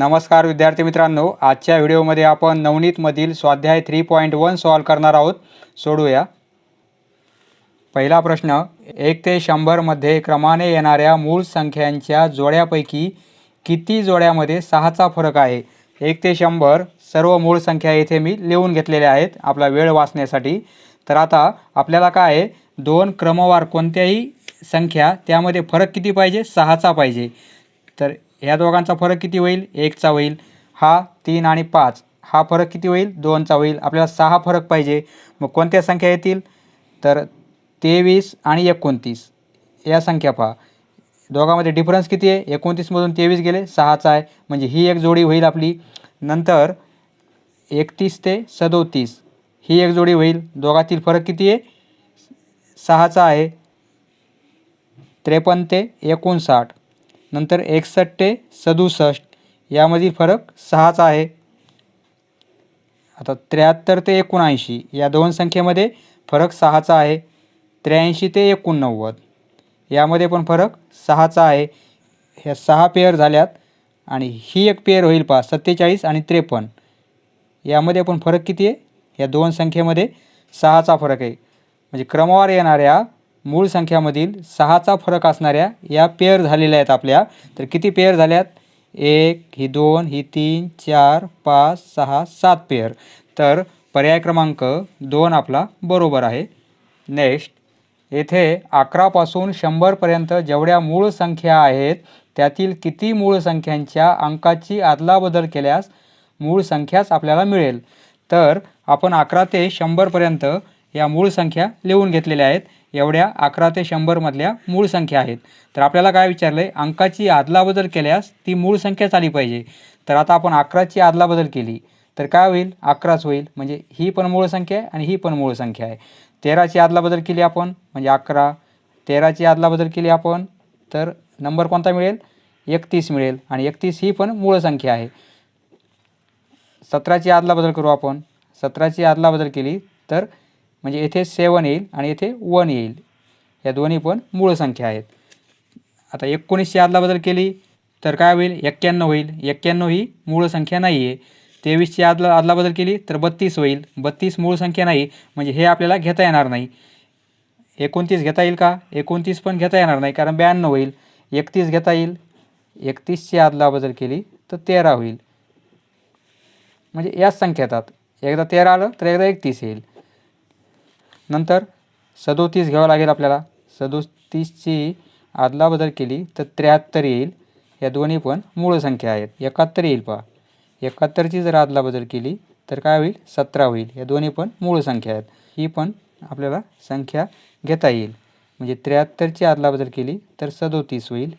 नमस्कार विद्यार्थी मित्रांनो आजच्या व्हिडिओमध्ये आपण नवनीतमधील स्वाध्याय थ्री पॉईंट वन सॉल्व करणार आहोत. सोडूया. पहिला प्रश्न एक ते शंभरमध्ये क्रमाने येणाऱ्या मूळ संख्यांच्या जोड्यापैकी किती जोड्यामध्ये सहाचा फरक आहे? एक ते शंभर सर्व मूळ संख्या येथे मी लिहून घेतलेल्या आहेत आपला वेळ वाचण्यासाठी. तर आता आपल्याला काय आहे? दोन क्रमवार कोणत्याही संख्या त्यामध्ये फरक किती पाहिजे? सहाचा पाहिजे. तर या दोघांचा फरक किती होईल? एकचा होईल. हा तीन आणि पाच. हा फरक किती होईल? दोनचा होईल. आपल्याला सहा फरक पाहिजे. मग कोणत्या संख्या येतील? तर तेवीस आणि एकोणतीस. या संख्या पहा. दोघांमध्ये डिफरन्स किती आहे? एकोणतीसमधून तेवीस गेले सहाचा आहे. म्हणजे ही एक जोडी होईल आपली. नंतर एकतीस ते सदोतीस. ही एक जोडी होईल. दोघातील फरक किती आहे? सहाचा आहे. त्रेपन्न ते एकोणसाठ. नंतर एकसष्ट ते सदुसष्ट. यामधील फरक सहाचा आहे. आता त्र्याहत्तर ते एकोणऐंशी या दोन संख्येमध्ये फरक सहाचा आहे. त्र्याऐंशी ते एकोणनव्वद यामध्ये पण फरक सहाचा आहे. ह्या सहा पेअर झाल्यात आणि ही एक पेअर होईल पहा सत्तेचाळीस आणि त्रेपन्न. यामध्ये पण फरक किती आहे? या दोन संख्येमध्ये सहाचा फरक आहे. म्हणजे क्रमवार येणाऱ्या मूळ संख्यामधील सहाचा फरक असणाऱ्या या पेअर झालेल्या आहेत आपल्या. तर किती पेअर झाल्यात? एक ही दोन ही तीन चार पाच सहा सात पेअर तर पर्याय क्रमांक दोन आपला बरोबर आहे. नेक्स्ट येथे अकरापासून शंभरपर्यंत जेवढ्या मूळ संख्या आहेत त्यातील किती मूळ संख्यांच्या अंकाची अदलाबदल केल्यास मूळ संख्याच आपल्याला मिळेल. तर आपण अकरा ते शंभरपर्यंत या मूळ संख्या लिहून घेतलेल्या आहेत. एवढ्या अकरा ते शंभरमधल्या मूळ संख्या आहेत. तर आपल्याला काय विचारलं आहे अंकाची आदलाबदल केल्यास ती मूळ संख्याच आली पाहिजे. तर आता आपण अकराची आदलाबदल केली. तर काय होईल? अकराच होईल. म्हणजे ही पण मूळ संख्या आहे आणि ही पण मूळ संख्या आहे. तेराची आदलाबदल केली आपण. म्हणजे अकरा. तेराची आदलाबदल केली आपण. तर नंबर कोणता मिळेल? एकतीस मिळेल. आणि एकतीस ही पण मूळ संख्या आहे. सतराची आदलाबदल करू आपण. सतराची आदलाबदल केली तर म्हणजे येथे सेवन येईल आणि येथे वन येईल. या दोन्ही पण मूळ संख्या आहेत. आता एकोणीसची अदलाबदल केली तर काय होईल? एक्क्याण्णव होईल. एक्क्याण्णव ही मूळ संख्या नाही आहे तेवीसची आदला अदलाबदल केली तर बत्तीस होईल. बत्तीस मूळ संख्या नाही म्हणजे हे आपल्याला घेता येणार नाही. एकोणतीस घेता येईल का? एकोणतीस पण घेता येणार नाही कारण ब्याण्णव होईल. एकतीस घेता येईल. एकतीसची अदलाबदल केली तर तेरा होईल. म्हणजे याच संख्या येतात एकदा तेरा आलं तर एकदा एकतीस येईल. नंतर सदोतीस घ्यावं लागेल आपल्याला. सदोतीसची आदलाबदल केली तर त्र्याहत्तर येईल. या दोन्ही पण मूळ संख्या आहेत. एकाहत्तर येईल पहा. एकाहत्तरची जर आदलाबदल केली तर काय होईल? सतरा होईल. या दोन्ही पण मूळ संख्या आहेत. ही पण आपल्याला संख्या घेता येईल. म्हणजे त्र्याहत्तरची आदलाबदल केली तर सदोतीस होईल.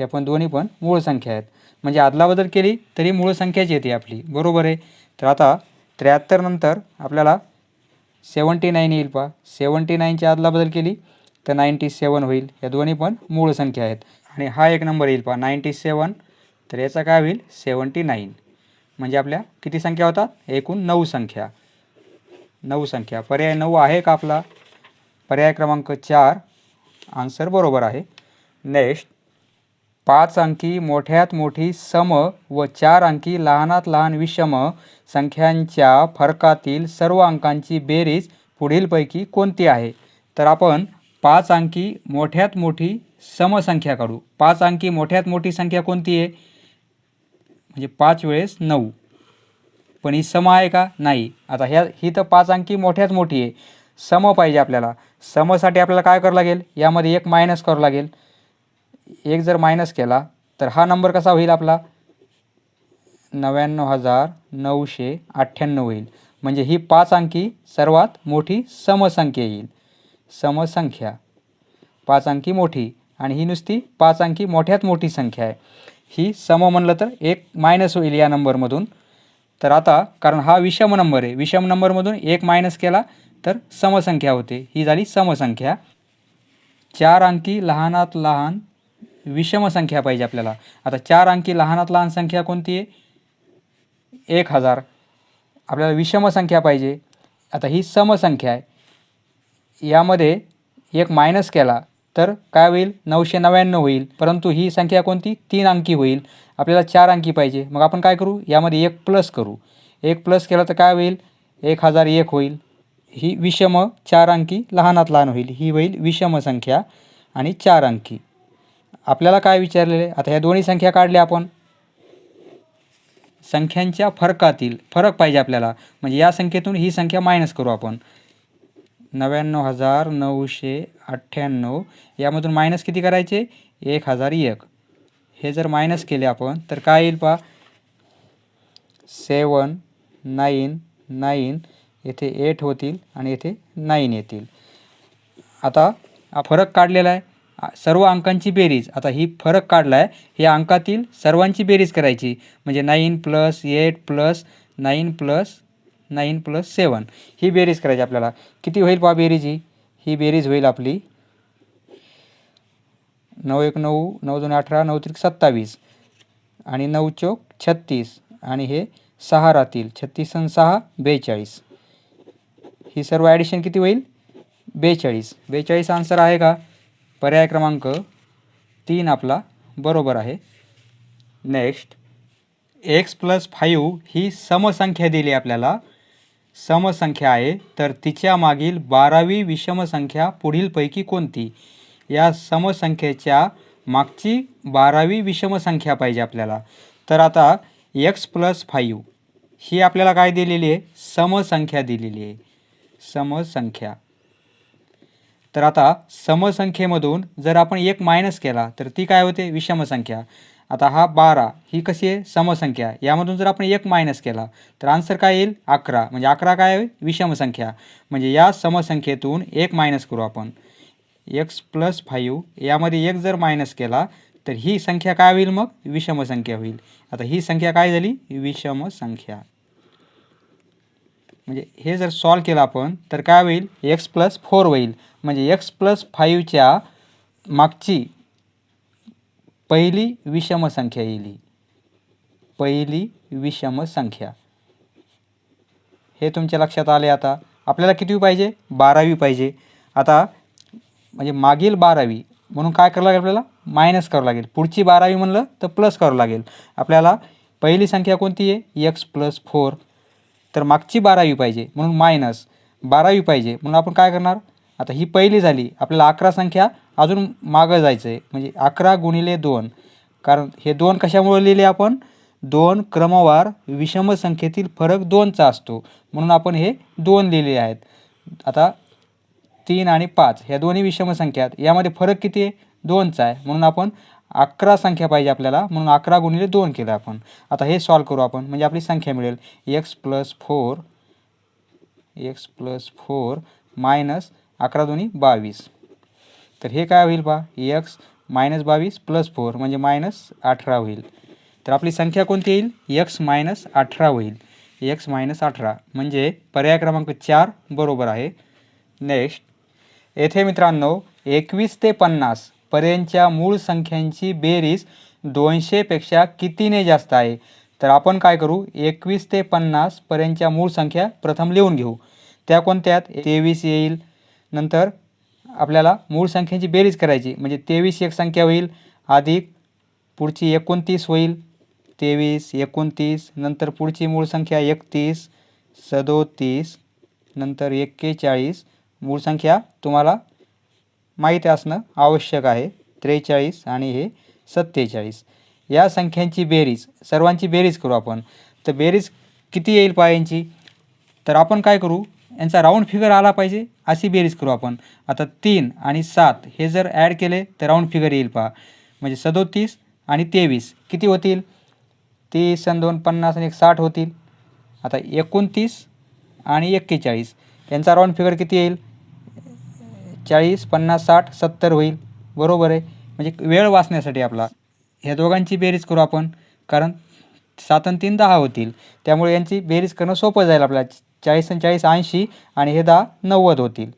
या पण दोन्ही पण मूळ संख्या आहेत. म्हणजे आदलाबदल केली तरी मूळ संख्याच येते आपली. बरोबर आहे? तर आता त्र्याहत्तर नंतर आपल्याला सेवन्टी नाईन येईल पहा. सेवन्टी नाईनची अदलाबदल केली तर नाईंटी सेवन होईल. या दोन्ही पण मूळ संख्या आहेत. आणि हा एक नंबर येईल पहा. नाईंटी सेवन तर याचा काय होईल? Seventy nine. म्हणजे आपल्या किती संख्या होतात? एकूण नऊ संख्या. नऊ संख्या. पर्याय नऊ आहे का आपला? पर्याय क्रमांक चार. आन्सर बरोबर आहे. नेक्स्ट. पाच अंकी मोठ्यात मोठी सम व चार अंकी लहानात लहान विषम संख्यांच्या फरकातील सर्व अंकांची बेरीज पुढीलपैकी कोणती आहे? तर आपण पाच अंकी मोठ्यात मोठी समसंख्या काढू. पाच अंकी मोठ्यात मोठी संख्या कोणती आहे? म्हणजे पाच वेळेस नऊ. पण ही सम आहे का? नाही. आता ह्या ही तर पाच अंकी मोठ्यात मोठी आहे. सम पाहिजे आपल्याला. समसाठी आपल्याला काय करावं लागेल? यामध्ये एक मायनस करावं लागेल. एक जर मायनस केला तर हा नंबर कसा होईल आपला? नव्याण्णव हजार नऊशे अठ्ठ्याण्णव होईल म्हणजे ही पाच अंकी सर्वात मोठी समसंख्या येईल. समसंख्या. पाच अंकी मोठी आणि ही नुसती पाच अंकी मोठ्यात मोठी संख्या आहे. ही सम म्हणलं तर एक मायनस होईल या नंबरमधून तर आता कारण हा विषम नंबर आहे. विषम नंबरमधून एक मायनस केला तर समसंख्या होते. ही झाली समसंख्या. चार अंकी लहानात लहान विषम संख्या पाहिजे आपल्याला. आता चार अंकी लहानात लहान संख्या कोणती आहे? एक हजार. आपल्याला विषम संख्या पाहिजे. आता ही समसंख्या आहे. यामध्ये एक मायनस केला तर काय होईल? नऊशे नव्याण्णव होईल. परंतु ही संख्या कोणती? तीन अंकी होईल. आपल्याला चार अंकी पाहिजे. मग आपण काय करू? यामध्ये एक प्लस करू. एक प्लस केलं तर काय होईल? एक हजार एक होईल. ही विषम चार अंकी लहानात लहान होईल. ही होईल विषम संख्या आणि चार अंकी. आपल्याला काय विचारलेले? आता ह्या दोन्ही संख्या काढल्या आपण. संख्यांच्या फरकातील फरक पाहिजे आपल्याला. म्हणजे या संख्येतून ही संख्या मायनस करू आपण. नव्याण्णव हजार नऊशे अठ्ठ्याण्णव. यामधून मायनस किती करायचे? एक हजार एक. हे जर मायनस केले आपण तर काय येईल पहा? सेवन नाईन नाईन येथे एट होतील आणि येथे नाईन येतील. आता हा फरक काढलेला आहे. सर्व अंकांची बेरीज. आता ही फरक काढला आहे या अंकातील सर्वांची बेरीज करायची. म्हणजे nine plus eight plus nine plus nine plus seven ही बेरीज करायची आपल्याला. किती होईल पहा बेरीज ही? ही बेरीज होईल आपली नऊ एक नऊ नऊ दोन अठरा नऊ त्रिक सत्तावीस. आणि नऊ चौक छत्तीस. आणि हे सहा राहतील. छत्तीस आणि सहा बेचाळीस. ही सर्व ॲडिशन किती होईल? बेचाळीस. बेचाळीस आन्सर आहे का? पर्याय क्रमांक तीन आपला बरोबर आहे. नेक्स्ट एक्स प्लस फाईव्ह ही समसंख्या दिली आपल्याला. समसंख्या आहे तर तिच्या मागील बारावी विषमसंख्या पुढीलपैकी कोणती? या समसंख्येच्या मागची बारावी विषमसंख्या पाहिजे आपल्याला. तर आता एक्स प्लस फाईव्ह ही आपल्याला काय दिलेली आहे? समसंख्या दिलेली आहे. समसंख्या. तर आता समसंख्येमधून जर आपण एक मायनस केला तर ती काय होते? विषम संख्या आता हा बारा ही कशी आहे? समसंख्या. यामधून जर आपण एक मायनस केला तर आन्सर काय येईल? अकरा. म्हणजे अकरा काय आहे? विषम संख्या म्हणजे या समसंख्येतून एक मायनस करू आपण. एक्स प्लस फाईव्ह यामध्ये एक जर मायनस केला तर ही संख्या काय होईल मग? विषम संख्या होईल. आता ही संख्या काय झाली? विषम संख्या म्हणजे हे जर सॉल्व केलं आपण तर काय होईल? एक्स प्लस फोर होईल. म्हणजे एक्स प्लस फाईव्हच्या मागची पहिली विषम संख्या येईल. पहिली विषम संख्या. हे तुमच्या लक्षात आले आता? आपल्याला किती पाहिजे? बारावी पाहिजे. आता म्हणजे मागील बारावी म्हणून काय करावं लागेल आपल्याला? मायनस करावं लागेल. पुढची बारावी म्हणलं तर प्लस करावं लागेल. आपल्याला पहिली संख्या कोणती आहे? एक्स प्लस फोर तर मागची बारावी पाहिजे म्हणून मायनस बारावी पाहिजे. म्हणून आपण काय करणार? आता ही पहिली झाली. आपल्याला अकरा संख्या अजून मागं जायचं आहे म्हणजे अकरा गुणिले दोन. कारण हे दोन कशामुळे लिहिले आपण? दोन क्रमवार विषम संख्येतील फरक दोनचा असतो. म्हणून आपण हे दोन लिहिले आहेत. आता तीन आणि पाच ह्या दोन्ही विषम संख्या आहेत. यामध्ये फरक किती आहे? दोनचा आहे. म्हणून आपण अकरा संख्या पाहिजे आपल्याला म्हणून अकरा गुणिले दोन केलं आपण. आता हे सॉल्व करू आपण म्हणजे आपली संख्या मिळेल. X plus four x plus four minus अकरा दोन्ही बावीस. तर हे काय होईल पहा एक्स मायनस बावीस प्लस फोर म्हणजे मायनस अठरा होईल. तर आपली संख्या कोणती येईल? एक्स मायनस अठरा होईल. एक्स मायनस अठरा म्हणजे पर्याय क्रमांक चार बरोबर आहे. नेक्स्ट येथे मित्रांनो एकवीस ते पन्नास. पर्यंतच्या मूळ संख्यांची बेरीज दोनशेपेक्षा कितीने जास्त आहे? तर आपण काय करू? एकवीस ते पन्नास पर्यंतच्या मूळ संख्या प्रथम लिहून घेऊ. त्या कोणत्यात? तेवीस येईल. नंतर आपल्याला मूळ संख्यांची बेरीज करायची. म्हणजे तेवीस एक संख्या होईल. अधिक पुढची एकोणतीस होईल. तेवीस एकोणतीस. नंतर पुढची मूळ संख्या एकतीस सदोतीस. नंतर एक्केचाळीस. मूळ संख्या तुम्हाला माहीत असणं आवश्यक आहे. त्रेचाळीस आणि हे सत्तेचाळीस. या संख्यांची बेरीज सर्वांची बेरीज करू आपण. तर बेरीज किती येईल पहा यांची तर आपण काय करू? यांचा राऊंड फिगर आला पाहिजे अशी बेरीज करू आपण. आता तीन आणि सात हे जर ॲड केले तर राऊंड फिगर येईल पहा. म्हणजे सदोतीस आणि तेवीस. किती होतील? तीस आणि दोन पन्नास आणि एक साठ होतील. आता एकोणतीस आणि एक्केचाळीस. यांचा राऊंड फिगर किती येईल? चाळीस पन्नास साठ सत्तर होईल. बरोबर आहे. म्हणजे वेळ वाचण्यासाठी आपला. ह्या दोघांची बेरीज करू आपण. कारण सात आणि तीन दहा होतील. त्यामुळे यांची बेरीज करणं सोपं जाईल आपल्याला. चाळीस आणि चाळीस ऐंशी आणि हे दहा नव्वद होतील.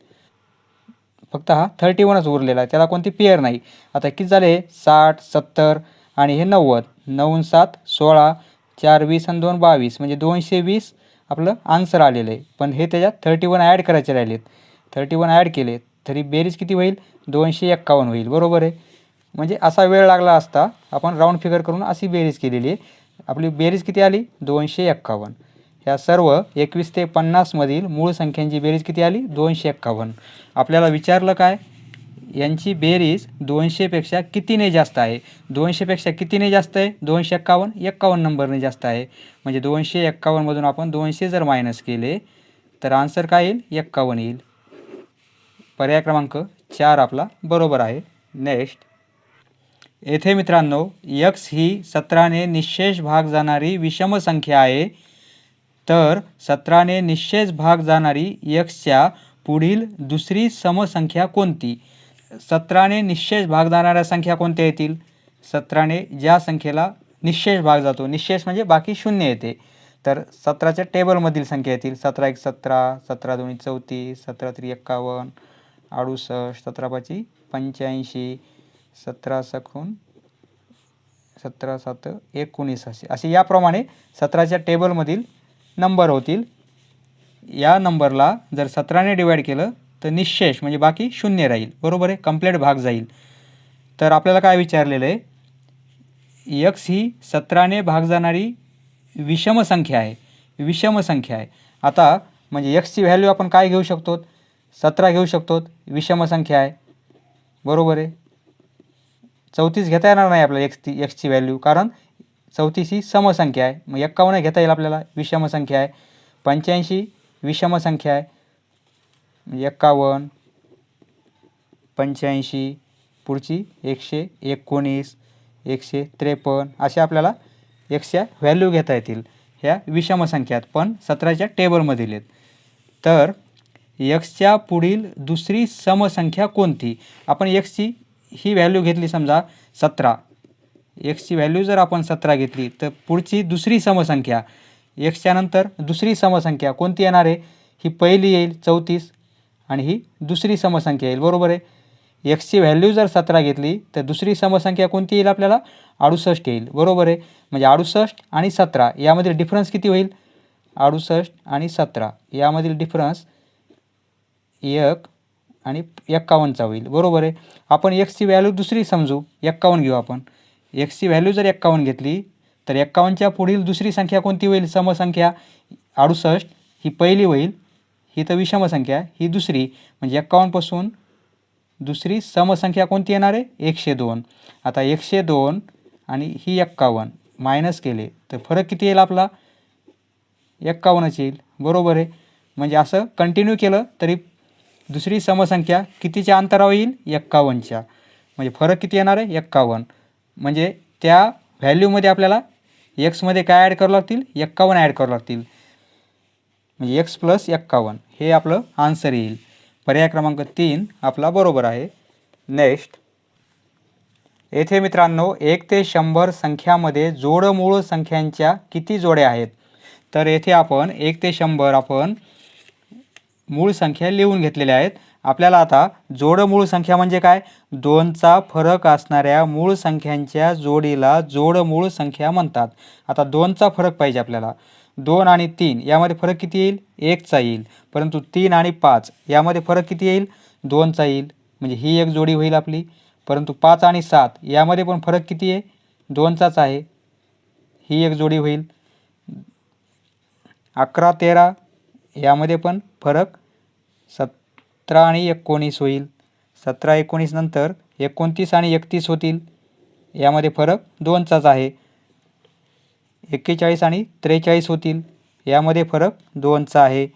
फक्त हा थर्टी वनच उरलेला आहे. त्याला कोणती पेअर नाही. आता किती झाले? साठ सत्तर आणि हे नव्वद. नऊ सात सोळा चार वीस आणि दोन बावीस. म्हणजे दोनशे वीस आपलं आन्सर आलेलं आहे. पण हे त्याच्यात थर्टी वन ॲड करायचे राहिलेत. थर्टी वन ॲड केले तरी बेरीज किती होईल? दोनशे एक्कावन्न होईल. बरोबर आहे? म्हणजे असा वेळ लागला असता आपण राऊंड फिगर करून अशी बेरीज केलेली आहे. आपली बेरीज किती आली? दोनशे एक्कावन्न. ह्या सर्व एकवीस ते पन्नासमधील मूळ संख्यांची बेरीज किती आली? दोनशे एक्कावन्न. आपल्याला विचारलं काय? यांची बेरीज दोनशेपेक्षा कितीने जास्त आहे? दोनशेपेक्षा कितीने जास्त आहे? दोनशे एक्कावन्न? एक्कावन्न नंबरने जास्त आहे. म्हणजे दोनशे एक्कावन्नमधून आपण दोनशे जर मायनस केले तर आन्सर काय येईल? एक्कावन्न येईल. पर्याय क्रमांक चार आपला बरोबर आहे. नेक्स्ट येथे मित्रांनो यक्स ही सतराने निशेष भाग जाणारी विषम संख्या आहे. तर सतराने निशेष भाग जाणारी यक्सच्या पुढील दुसरी समसंख्या कोणती? सतराने निशेष भाग जाणाऱ्या संख्या कोणत्या येतील? सतराने ज्या संख्येला निशेष भाग जातो निशेष म्हणजे बाकी शून्य येते. तर सतराच्या टेबलमधील संख्या येतील. सतरा एक सतरा सतरा दोन्ही चौतीस सतरा त्री एक्कावन्न अडुसष्ट सतरा पाची पंच्याऐंशी सतरा सखून सतरा सात एकोणीस असे. असे याप्रमाणे सतराच्या टेबलमधील नंबर होतील. या नंबरला जर सतराने डिवाईड केलं तर निशेष म्हणजे बाकी शून्य राहील. बरोबर आहे? कंप्लीट भाग जाईल. तर आपल्याला काय विचारलेलं आहे? यक्स ही सतराने भाग जाणारी विषम संख्या आहे. विषम संख्या आहे. आता म्हणजे यक्सची व्हॅल्यू आपण काय घेऊ शकतो? सतरा घेऊ शकतो. विषम संख्या आहे. बरोबर आहे. चौतीस घेता येणार नाही आपल्याला एक्सची एक्सची व्हॅल्यू कारण चौतीस ही समसंख्या आहे. मग एक्कावन्न घेता येईल आपल्याला. विषम संख्या आहे. पंच्याऐंशी विषम संख्या आहे. म्हणजे एक्कावन्न पंच्याऐंशी पुढची एकशे एकोणीस एकशे त्रेपन्न असे आपल्याला एक्सच्या व्हॅल्यू घेता येतील. ह्या विषम संख्यात पण सतराच्या टेबलमधील आहेत. तर यक्सच्या पुढील दुसरी समसंख्या कोणती? आपण यक्सची ही व्हॅल्यू घेतली समजा सतरा. एक्सची व्हॅल्यू जर आपण सतरा घेतली तर पुढची दुसरी समसंख्या. एक्सच्या नंतर दुसरी समसंख्या कोणती येणार आहे? ही पहिली येईल चौतीस. आणि ही दुसरी समसंख्या येईल बरोबर आहे? एक्सची व्हॅल्यू जर सतरा घेतली तर दुसरी समसंख्या कोणती येईल आपल्याला? अडुसष्ट येईल बरोबर आहे? म्हणजे अडुसष्ट आणि सतरा यामधील डिफरन्स किती होईल? अडुसष्ट आणि सतरा यामधील डिफरन्स एक आणि एक्कावन्नचा होईल. बरोबर आहे? आपण एक्सची व्हॅल्यू दुसरी समजू. एक्कावन्न घेऊ आपण. एक्सची व्हॅल्यू जर एक्कावन्न घेतली तर एक्कावन्नच्या पुढील दुसरी संख्या कोणती होईल? समसंख्या. अडुसष्ट ही पहिली होईल. ही तर विषमसंख्या. ही दुसरी. म्हणजे एक्कावन्नपासून दुसरी समसंख्या कोणती येणार आहे? एकशे दोन. आता एकशे दोन आणि ही एक्कावन्न. मायनस केले तर फरक किती येईल आपला? एक्कावन्नच येईल. बरोबर आहे? म्हणजे असं कंटिन्यू केलं तरी दुसरी समसंख्या कितीच्या अंतरावर येईल? एक्कावन्नच्या. म्हणजे फरक किती येणार आहे? एक्कावन्न. म्हणजे त्या व्हॅल्यूमध्ये आपल्याला एक्समध्ये काय ॲड करावं लागतील? एक्कावन्न ॲड करावं लागतील. म्हणजे एक्स प्लस एक्कावन्न. हे आपलं आन्सर येईल. पर्याय क्रमांक तीन आपला बरोबर आहे. नेक्स्ट येथे मित्रांनो एक ते शंभर संख्यामध्ये जोडमूळ संख्यांच्या किती जोड्या आहेत? तर येथे आपण एक ते शंभर आपण मूळ संख्या लिहून घेतलेल्या आहेत. आपल्याला आता जोडमूळ संख्या म्हणजे काय? दोनचा फरक असणाऱ्या मूळ संख्यांच्या जोडीला जोडमूळ संख्या म्हणतात. आता दोनचा फरक पाहिजे आपल्याला. दोन आणि तीन यामध्ये फरक किती येईल? एकचा येईल. परंतु तीन आणि पाच यामध्ये फरक किती येईल? दोनचा येईल. म्हणजे ही एक जोडी होईल आपली. परंतु पाच आणि सात यामध्ये पण फरक किती आहे? दोनचाच आहे. ही एक जोडी होईल. अकरा तेरा यामध्ये पण फरक सतरा आणि एकोणीस होईल. सतरा एकोणीस नंतर एकोणतीस आणि एकतीस होतील. यामध्ये फरक दोनचाच आहे. एक्केचाळीस आणि त्रेचाळीस होतील. यामध्ये फरक दोनचा आहे.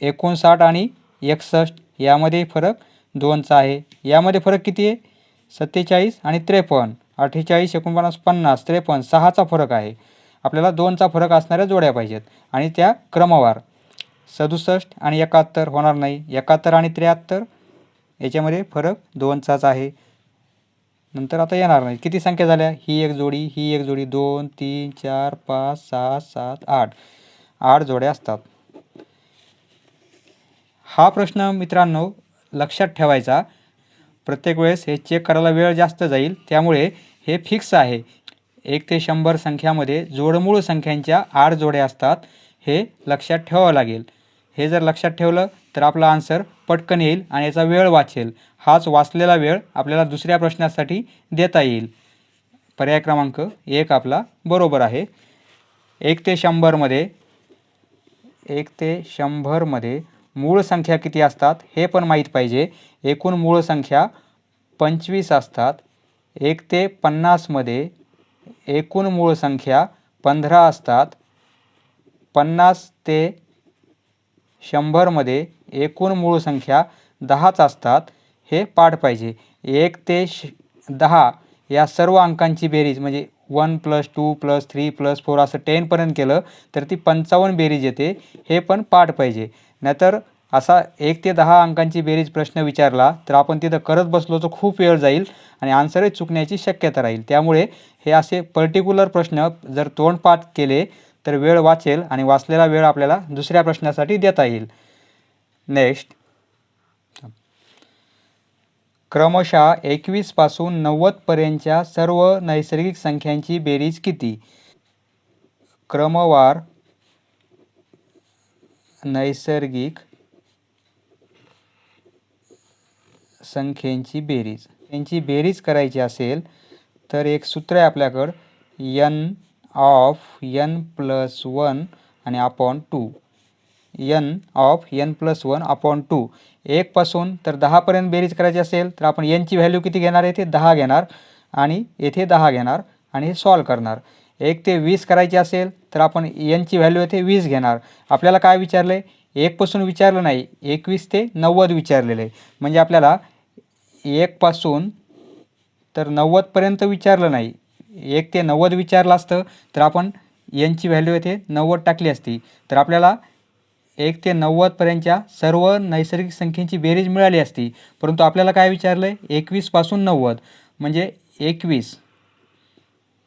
एकोणसाठ आणि एकसष्ट यामध्ये फरक दोनचा आहे. यामध्ये फरक किती आहे? सत्तेचाळीस आणि त्रेपन्न अठ्ठेचाळीस एकोणपन्नास पन्नास त्रेपन्न सहाचा फरक आहे. आपल्याला दोनचा फरक असणाऱ्या जोड्या पाहिजेत आणि त्या क्रमवार. सदुसष्ट आणि एकाहत्तर होणार नाही. एकाहत्तर आणि त्र्याहत्तर याच्यामध्ये फरक दोनचाच आहे. नंतर आता येणार नाही. किती संख्या झाल्या? ही एक जोडी ही एक जोडी. दोन तीन चार पाच सहा सात आठ. आठ जोड्या असतात. हा प्रश्न मित्रांनो लक्षात ठेवायचा. प्रत्येक वेळेस हे चेक करायला वेळ जास्त जाईल. त्यामुळे हे फिक्स आहे. एक ते शंभर संख्यामध्ये जोडमूळ संख्यांच्या आठ जोड्या असतात. हे लक्षात ठेवावं लागेल. हे जर लक्षात ठेवलं तर आपला आन्सर पटकन येईल आणि याचा वेळ वाचेल. हाच वाचलेला वेळ आपल्याला दुसऱ्या प्रश्नासाठी देता येईल. पर्याय क्रमांक एक आपला बरोबर आहे. एक ते शंभरमध्ये एक ते शंभरमध्ये मूळ संख्या किती असतात हे पण माहीत पाहिजे. एकूण मूळ संख्या पंचवीस असतात. एक ते पन्नासमध्ये एकूण मूळ संख्या पंधरा असतात. पन्नास ते शंभरमध्ये एकूण मूळ संख्या दहाच असतात हे पाठ पाहिजे. एक ते श दहा या सर्व अंकांची बेरीज म्हणजे one plus two plus three plus four असं टेनपर्यंत केलं तर ती पंचावन्न बेरीज येते हे पण पाठ पाहिजे. नाहीतर असा एक ते दहा अंकांची बेरीज प्रश्न विचारला तर आपण तिथं करत बसलो तर खूप वेळ जाईल आणि आन्सरही चुकण्याची शक्यता राहील. त्यामुळे हे असे पर्टिक्युलर प्रश्न जर तोंडपाठ केले तर वेळ वाचेल आणि वाचलेला वेळ आपल्याला दुसऱ्या प्रश्नासाठी देता येईल. नेक्स्ट क्रमशः एकवीसपासून नव्वदपर्यंतच्या सर्व नैसर्गिक संख्यांची बेरीज किती? क्रमवार नैसर्गिक संख्येची बेरीज. यांची बेरीज करायची असेल तर एक सूत्र आहे आपल्याकडं n of n plus one आणि upon two. N of n plus one upon two. एकपासून तर दहापर्यंत बेरीज करायची असेल तर आपण यनची व्हॅल्यू किती घेणार? येथे दहा घेणार आणि येथे दहा घेणार आणि हे सॉल्व करणार. एक ते वीस करायची असेल तर आपण यनची व्हॅल्यू येथे वीस घेणार. आपल्याला काय विचारलं आहे एकपासून विचारलं नाही एकवीस ते नव्वद विचारलेलं. आहे म्हणजे आपल्याला एकपासून तर नव्वदपर्यंत विचारलं नाही एक ते नव्वद विचारलं असतं तर आपण यांची व्हॅल्यू येथे नव्वद टाकली असती. तर आपल्याला एक ते नव्वदपर्यंतच्या सर्व नैसर्गिक संख्येची बेरीज मिळाली असती. परंतु आपल्याला काय विचारलं आहे एकवीसपासून नव्वद. म्हणजे एकवीस.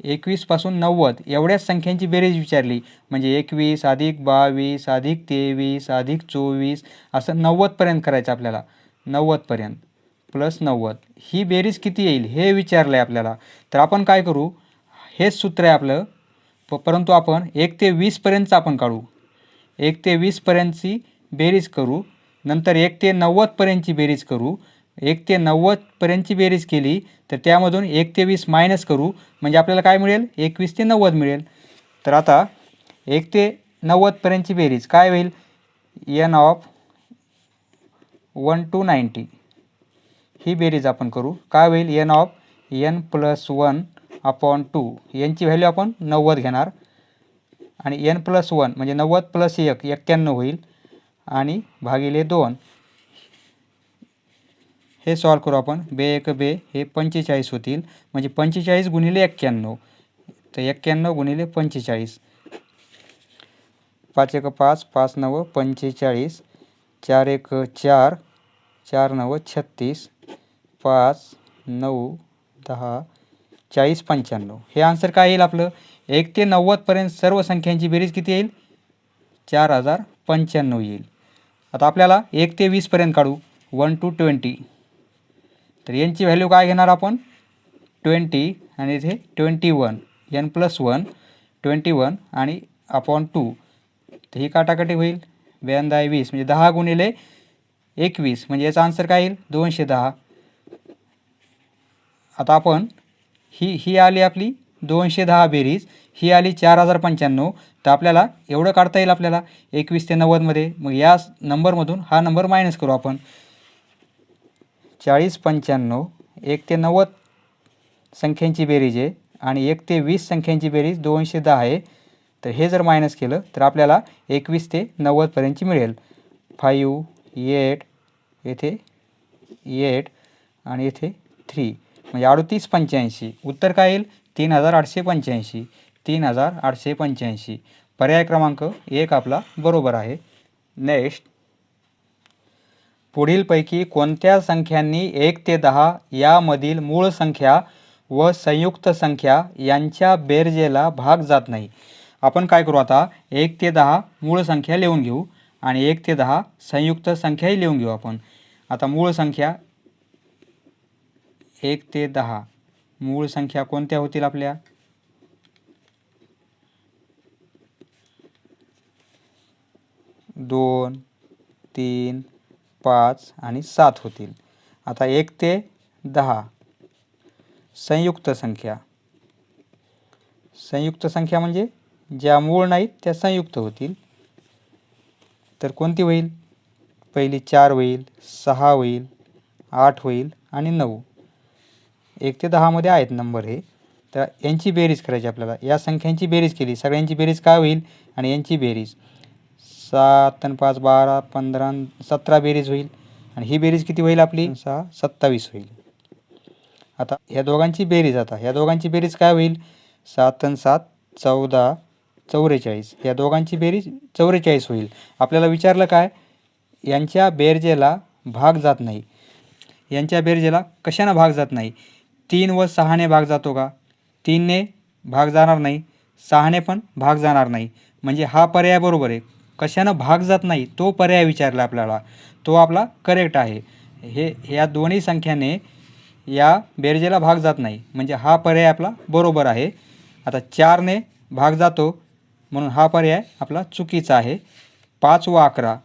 एकवीसपासून नव्वद. एवढ्याच संख्यांची बेरीज विचारली. म्हणजे एकवीस अधिक बावीस अधिक तेवीस अधिक चोवीस असं नव्वदपर्यंत करायचं आपल्याला. नव्वदपर्यंत प्लस नव्वद. ही बेरीज किती येईल? हे विचारलं आहे आपल्याला. तर आपण काय करू? हेच सूत्र आहे आपलं. प परंतु आपण एक ते वीसपर्यंतचं आपण काढू. एक ते वीसपर्यंतची बेरीज करू. नंतर एक ते नव्वदपर्यंतची बेरीज करू. एक ते नव्वदपर्यंतची बेरीज केली तर त्यामधून एक ते वीस मायनस करू. म्हणजे आपल्याला काय मिळेल? एकवीस ते नव्वद मिळेल. तर आता एक ते नव्वदपर्यंतची बेरीज काय होईल? N of one two ninety ही बेरीज आपण करू. काय होईल? N of n plus one upon two. यांची व्हॅल्यू आपण नव्वद घेणार. आणि एन प्लस वन म्हणजे नव्वद प्लस एक एक्क्याण्णव होईल. आणि भागिले दोन. हे सॉल्व करू आपण. बे एक बे हे पंचेचाळीस होतील. म्हणजे पंचेचाळीस गुणिले एक्क्याण्णव. तर एक्क्याण्णव गुणिले पंचेचाळीस. पाच एक पाच पाच नव पंचेचाळीस. चार एक चार चार नव छत्तीस. पाच नऊ दहा चाळीस पंच्याण्णव. हे आन्सर काय येईल आपलं? एक ते नव्वदपर्यंत सर्व संख्यांची बेरीज किती येईल? चार हजार पंच्याण्णव येईल. आता आपल्याला एक ते वीसपर्यंत काढू. One two twenty. तर यांची व्हॅल्यू काय घेणार आपण? ट्वेंटी आणि इथे twenty one. N plus one twenty one आणि अपॉन टू तर ही काटाकाटी होईल. ब्याण्णव वीस. म्हणजे दहा गुणिले एकवीस. म्हणजे याचा आन्सर काय येईल? दोनशे दहा. आता आपण ही ही आली आपली दोनशे दहा बेरीज ही आली चार हजार पंच्याण्णव. तर आपल्याला एवढं काढता येईल आपल्याला? एकवीस ते नव्वदमध्ये मग या नंबरमधून हा नंबर मायनस करू आपण. चाळीस पंच्याण्णव एक ते नव्वद संख्यांची बेरीज आहे आणि एक ते वीस संख्यांची बेरीज दोनशे दहा आहे. तर हे जर मायनस केलं तर आपल्याला एकवीस ते नव्वदपर्यंतची मिळेल. फाईव्ह एट येथे एट आणि येथे थ्री म्हणजे अडतीस पंच्याऐंशी. उत्तर काय येईल? तीन हजार आठशे पंच्याऐंशी. तीन हजार आठशे पंच्याऐंशी. पर्याय क्रमांक एक आपला बरोबर आहे. नेक्स्ट पुढीलपैकी कोणत्या संख्यांनी एक ते दहा यामधील मूळ संख्या व संयुक्त संख्या यांच्या बेरजेला भाग जात नाही? आपण काय करू आता? एक ते दहा मूळ संख्या लिहून घेऊ आणि एक ते दहा संयुक्त संख्याही लिहून घेऊ आपण. आता मूळ संख्या एक ते दहा. मूळ संख्या कोणत्या होतील आपल्या? दोन तीन पाच आणि सात होतील. आता एक ते दहा. संयुक्त संख्या. संयुक्त संख्या म्हणजे ज्या मूळ नाहीत त्या संयुक्त होतील. तर कोणती होईल? पहिली चार होईल सहा होईल आठ होईल आणि नऊ. एक ते दहामध्ये आहेत नंबर हे. तर यांची बेरीज करायची आपल्याला. या संख्यांची बेरीज केली. सगळ्यांची बेरीज काय होईल? आणि यांची बेरीज. सात आणि पाच बारा पंधरा सतरा बेरीज होईल. आणि ही बेरीज किती होईल आपली? सहा सत्तावीस होईल. आता ह्या दोघांची बेरीज आता. ह्या दोघांची बेरीज काय होईल? सात आणि सात चौदा चौवेचाळीस या दोघांची बेरीज चौवेचाळीस होईल. आपल्याला विचारलं काय? यांच्या बेरजेला भाग जात नाही. यांच्या बेरजेला कशानं भाग जात नाही? तीन व सहाने भाग जातो का? तीनने भाग जाणार नाही सहाने पण भाग जाणार नाही. म्हणजे हा पर्याय बरोबर आहे. कशानं भाग जात नाही तो पर्याय विचारला आपल्याला. तो आपला करेक्ट आहे. हे ह्या दोन्ही संख्याने या बेरजेला भाग जात नाही. म्हणजे हा पर्याय आपला बरोबर आहे. आता चारने भाग जातो म्हणून हा पर्याय आपला चुकीचा आहे. पाच व अकरा.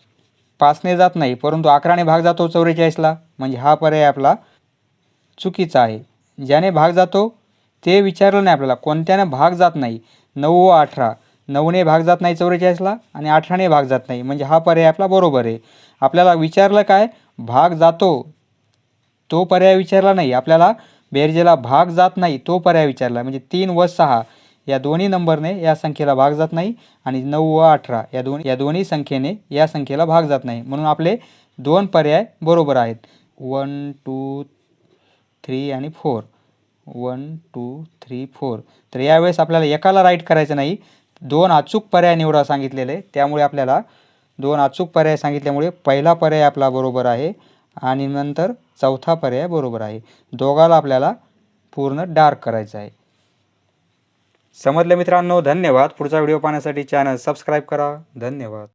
पाचने जात नाही परंतु अकराने भाग जातो चौवेचाळीसला म्हणजे हा पर्याय आपला चुकीचा आहे. ज्याने भाग जातो ते विचारलं नाही आपल्याला. कोणत्याने भाग जात नाही? नऊ व अठरा. नऊने भाग जात नाही चौवेचाळीसला आणि अठराने भाग जात नाही. म्हणजे हा पर्याय आपला बरोबर आहे. आपल्याला विचारलं काय? भाग जातो. तो पर्याय विचारला नाही. आपल्याला बेरजेला भाग जात नाही तो पर्याय विचारला. म्हणजे तीन व सहा. या दोन्ही नंबरने या संख्येला भाग जात नाही आणि नऊ व अठरा. या दोन या दोन्ही संख्येने या संख्येला भाग जात नाही. म्हणून आपले दोन पर्याय बरोबर आहेत. वन टू थ्री आणि four one two three four तर यावेळेस आपल्याला एकाला राईट करायचं नाही. दोन अचूक पर्याय निवडा सांगितलेले. त्यामुळे आपल्याला दोन अचूक पर्याय सांगितल्यामुळे पहिला पर्याय आपला बरोबर आहे आणि नंतर चौथा पर्याय बरोबर आहे. दोघाला आपल्याला पूर्ण डार्क करायचं आहे. समजलं मित्रांनो? धन्यवाद. पुढचा व्हिडिओ पाहण्यासाठी चॅनल सबस्क्राईब करा. धन्यवाद.